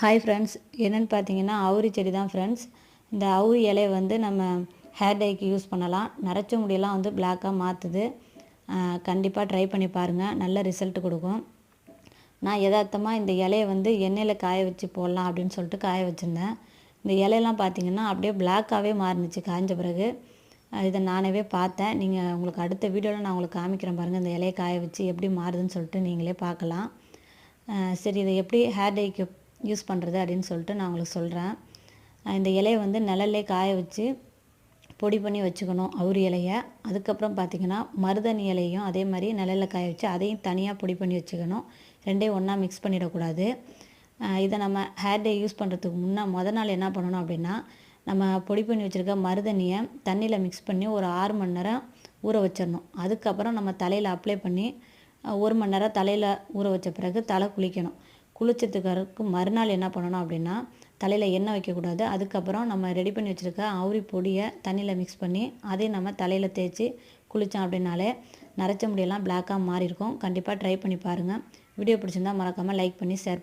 Hi friends என்னென்னு பார்த்தீங்கன்னா அவுரி செடி தான் ஃப்ரெண்ட்ஸ் இந்த அவுரி இலையை வந்து நம்ம ஹேர் டைக்கு யூஸ் பண்ணலாம். நரைச்ச முடியெல்லாம் வந்து பிளாக்காக மாற்றுது கண்டிப்பாக ட்ரை பண்ணி பாருங்கள் நல்ல ரிசல்ட் கொடுக்கும். நான் யதார்த்தமாக இந்த இலையை வந்து எண்ணெயில் காய வச்சு போடலாம் அப்படின்னு சொல்லிட்டு காய வச்சுருந்தேன். இந்த இலையெல்லாம் பார்த்தீங்கன்னா அப்படியே பிளாக்காகவே மாறினுச்சு காய்ஞ்ச பிறகு. இதை நானவே பார்த்தேன். நீங்கள் உங்களுக்கு அடுத்த வீடியோவில் நான் உங்களுக்கு காமிக்கிறேன் பாருங்கள் இந்த இலையை காய வச்சு எப்படி மாறுதுன்னு சொல்லிட்டு நீங்களே பார்க்கலாம். சரி இதை எப்படி ஹேர் டைக்கு யூஸ் பண்ணுறது அப்படின்னு சொல்லிட்டு நான் உங்களுக்கு சொல்கிறேன் இந்த இலையை வந்து நிழல்லே காய வச்சு பொடி பண்ணி வச்சுக்கணும் அவுரி இலையை. அதுக்கப்புறம் பார்த்திங்கன்னா மருதணி இலையும் அதே மாதிரி நிழலில் காய வச்சு அதையும் தனியாக பொடி பண்ணி வச்சுக்கணும். ரெண்டையும் ஒன்றா மிக்ஸ் பண்ணிடக்கூடாது. இதை நம்ம ஹேர் டே யூஸ் பண்ணுறதுக்கு முன்னே மொதல் நாள் என்ன பண்ணணும் அப்படின்னா நம்ம பொடி பண்ணி வச்சுருக்க மருதணியை தண்ணியில் மிக்ஸ் பண்ணி ஒரு ஆறு மணி நேரம் ஊற வச்சிடணும். அதுக்கப்புறம் நம்ம தலையில் அப்ளை பண்ணி ஒரு மணி நேரம் தலையில் ஊற வச்ச பிறகு தலை குளிக்கணும். குளிச்சதுக்கு மறுநாள் என்ன பண்ணணும் அப்படின்னா தலையில் எண்ணெய் வைக்கக்கூடாது. அதுக்கப்புறம் நம்ம ரெடி பண்ணி வச்சுருக்க அவுரி பொடியை தண்ணியில் மிக்ஸ் பண்ணி அதையும் நம்ம தலையில் தேய்ச்சி குளித்தோம் அப்படின்னாலே நரைச்ச முடியெல்லாம் பிளாக்காக மாறி இருக்கும் கண்டிப்பாக ட்ரை பண்ணி பாருங்கள் வீடியோ பிடிச்சிருந்தா மறக்காமல் லைக் பண்ணி ஷேர்